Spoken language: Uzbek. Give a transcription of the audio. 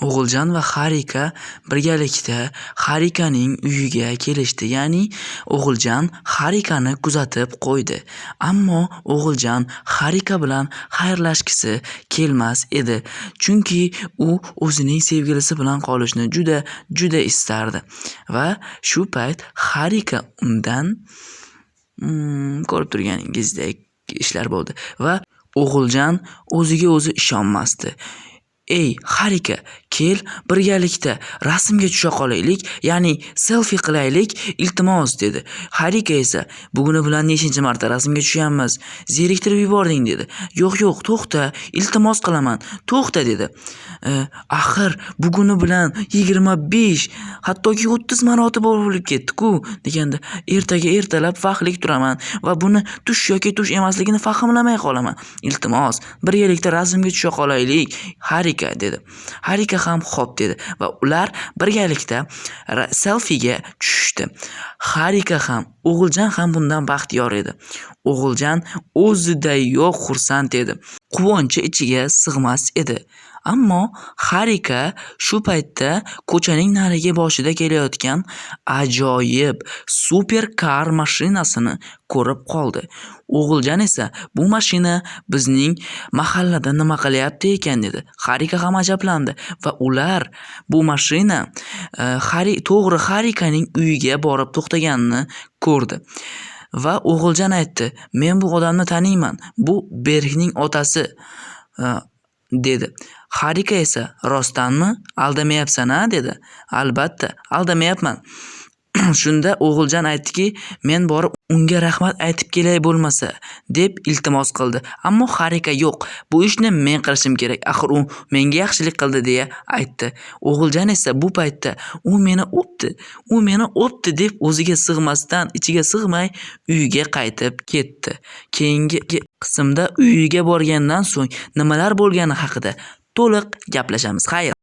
O'g'iljon va Harika birgalikda Harikaning uyiga kelishdi. Ya'ni O'g'iljon Harikani kuzatib qo'ydi. Ammo O'g'iljon Harika bilan xayrlashgisi kelmas edi. Chunki u o'zining sevgilisi bilan qolishni juda juda istardi va shu payt Harika undan mm, ko'rib turganingizdek ishlar bo'ldi va O'g'iljon o'ziga o'zi ishonmasdi. Ey Harika kel birgalikda rasmga tusha qolaylik ya'ni selfi qilaylik iltimos dedi. Harika esa buguni bilan nechinchi marta rasmga tushyapmiz zeriktirib yubording dedi. Yo'q yo'q to'xta iltimos qilaman to'xta dedi. Axir buguni bilan yigirma besh hattoki o'ttiz marotaba bo'lib ketdi-ku deganda ertaga ertalab vaqtlik turaman va buni tush yoki tush emasligini fahmlamay qolaman. Iltimos birgalikda rasmga tusha qolaylik Harika dedi. Harika ham xo'p dedi va ular birgalikda selfiga tushishdi. Harika ham O'g'iljon ham bundan baxtiyor edi. O'g'iljon o'zidayoq xursand edi. Quvonchi ichiga sig'mas edi. Ammo Harika shu paytda ko'chaning narigi boshida kelayotgan ajoyib super kar mashinasini ko'rib qoldi. O'g'iljon esa bu mashina bizning mahallada nima qilyapti ekan dedi. Harika ham ajablandi va ular bu mashina e, to'g'ri Harikaning uyiga borib to'xtaganini ko'rdi. Va O'g'iljon aytdi men bu odamni taniyman bu Berkning otasi e, dedi. Harika esa rostdanmi aldamayapsan-a dedi. Albatta aldamayapman. Shunda O'g'iljon aytdiki men borib unga rahmat aytib kelay bo'lmasa deb iltimos qildi. Ammo Harika yo'q bu ishni men qilishim kerak axir u menga yaxshilik qildi deya aytdi. O'g'iljon esa bu paytda u meni o'pdi u meni o'pdi deb o'ziga sig'masdan ichiga sig'may uyiga qaytib ketdi. Keyingi qismda uyiga borgandan so'ng nimalar bo'lgani haqida to'liq gaplashamiz xayr.